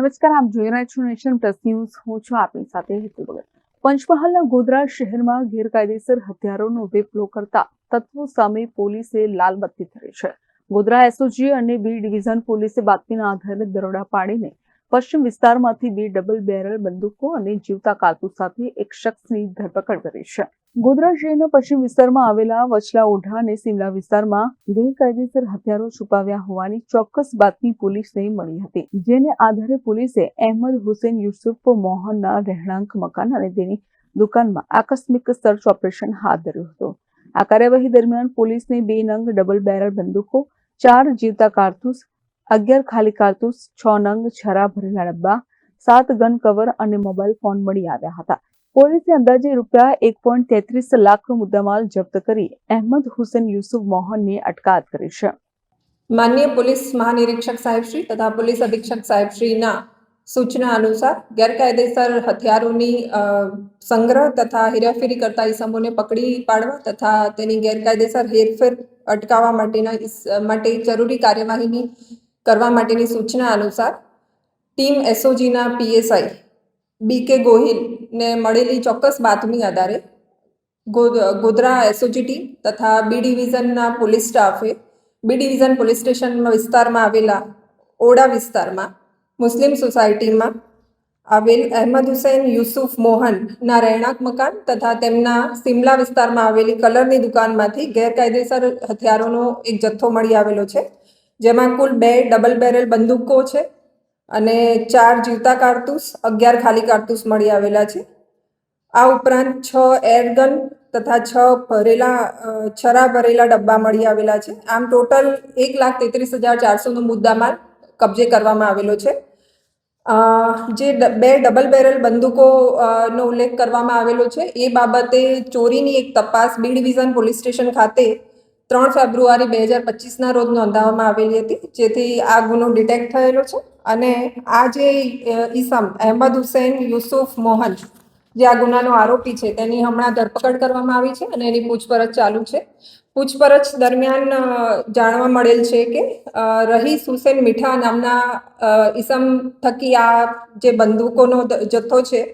નમસ્કાર, આપ જોઈ રહ્યા છો નેશન પ્લસ ન્યૂઝ. હું છું આપની સાથે હેતુ ભગત. પંચમહાલના ગોધરા શહેરમાં ગેરકાયદેસર હથિયારોનો વેપલો કરતા તત્વો સામે પોલીસે લાલ બત્તી ધરી છે. ગોધરા એસઓજી અને બી ડિવિઝન પોલીસે બાતમીના આધારે દરોડા પાડીને પશ્ચિમ વિસ્તારમાંથી બે ડબલ બેરલ બંદૂકો અને જીવતા કારતૂસ સાથે એક શખ્સની ધરપકડ કરી છે. ગોધરા શહેરના પશ્ચિમ વિસ્તારમાં આવેલા વચલા ઓઢા અને સિમલા વિસ્તારમાં ગેરકાયદેસર હથિયારો છુપાવ્યા હોવાની ચોક્કસ બાતમી પોલીસને મળી હતી, જેને આધારે પોલીસે અહેમદ હુસેન યુસુફ મોહનના રહેણાંક મકાન અને તેની દુકાનમાં આકસ્મિક સર્ચ ઓપરેશન હાથ ધર્યું હતું. આ કાર્યવાહી દરમિયાન પોલીસને બે નંગ ડબલ બેરલ બંદૂકો, ચાર જીવતા કારતૂસ અગિયાર ખાલી કારતૂસ, છ નંગ, છરા ભરેલા ડબ્બા, સાત ગન કવર અને મોબાઈલ ફોન મળી આવ્યા હતા. પોલીસે અંદાજે રૂપિયા એક પોઈન્ટ તેત્રીસ લાખનો મુદ્દામાલ જપ્ત કરી અહેમદ હુસેન યુસુફ મોહનની અટકાયત કરી છે. માનનીય પોલીસ મહાનિરીક્ષક સાહેબશ્રી તથા પોલીસ અધિક્ષક સાહેબશ્રીના સૂચના અનુસાર ગેરકાયદેસર હથિયારોની સંગ્રહ તથા હેરાફેરી કરતા ઇસમોને પકડી પાડવા તથા તેની ગેરકાયદેસર હેરફેર અટકાવવા માટેના માટે જરૂરી કાર્યવાહીની કરવા માટેની સૂચના અનુસાર, ટીમ એસઓજીના પીએસઆઈ બી કે ગોહિલને મળેલી ચોક્કસ બાતમી આધારે ગોધ- ગોધરા એસઓજી ટીમ તથા બી ડિવિઝનના પોલીસ સ્ટાફે, બી ડિવિઝન પોલીસ સ્ટેશન વિસ્તારમાં આવેલા ઓડા વિસ્તારમાં મુસ્લિમ સોસાયટીમાં આવેલ અહેમદ હુસૈન, યુસુફ મોહનના રહેણાંક મકાન તથા તેમના સિમલા વિસ્તારમાં આવેલી કલરની દુકાનમાંથી ગેરકાયદેસર હથિયારોનો એક જથ્થો મળી આવેલો છે. જેમાં કુલ બે ડબલ બેરલ બંદૂકો છે અને ચાર જીવતા કારતૂસ, અગિયાર ખાલી કારતૂસ મળી આવેલા છે. આ ઉપરાંત છ એરગન તથા છ ભરેલા છરા ભરેલા ડબ્બા મળી આવેલા છે. આમ ટોટલ એક લાખ તેત્રીસ હજાર ચારસોનો મુદ્દામાલ કબજે કરવામાં આવેલો છે. જે બે ડબલ બેરલ બંદૂકો નો ઉલ્લેખ કરવામાં આવેલો છે. એ બાબતે ચોરીની એક તપાસ બી ડિવિઝન પોલીસ સ્ટેશન ખાતે ત્રણ ફેબ્રુઆરી બે હજાર પચીસના રોજ નોંધાવવામાં આવેલી હતી, જેથી આ ગુનો ડિટેક્ટ થયેલો છે. અને આ જે ઈસમ અહેમદ હુસૈન યુસુફ મોહન જે આ ગુનાનો આરોપી છે, તેની હમણાં ધરપકડ કરવામાં આવી છે અને એની પૂછપરછ ચાલુ છે. પૂછપરછ દરમિયાન જાણવા મળેલ છે કે રહીસ હુસેન મીઠા નામના ઈસમ થકી આ જે બંદૂકોનો જથ્થો છે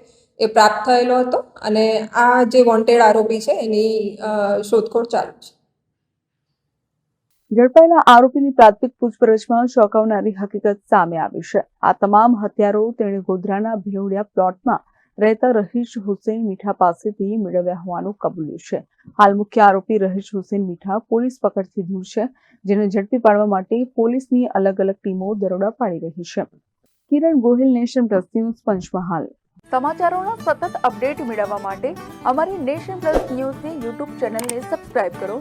એ પ્રાપ્ત થયેલો હતો અને આ જે વોન્ટેડ આરોપી છે એની શોધખોળ ચાલુ છે. ઝડપાયેલા આરોપીની પ્રાથમિક પૂછપરછમાં ચોંકાવનારી હકીકત સામે આવી છે. આ તમામ હથિયારો તેણે ગોધરાના ભીલોડિયા પ્લોટમાં રહેતા રહીશ હુસેન મીઠા પાસેથી મેળવ્યા હોવાનું કબૂલ્યું છે. હાલ મુખ્ય આરોપી રહીશ હુસેન મીઠા પોલીસ પકડથી દૂર છે, જેને ઝડપી પાડવા માટે પોલીસની અલગ અલગ ટીમો દરોડા પાડી રહી છે. Kiran Gohil nation plus news, Panchmahal. સમાચારોના સતત અપડેટ મેળવવા માટે અમારી નેશન પ્લસ ન્યૂઝની યુટ્યુબ ચેનલને સબસ્ક્રાઇબ કરો.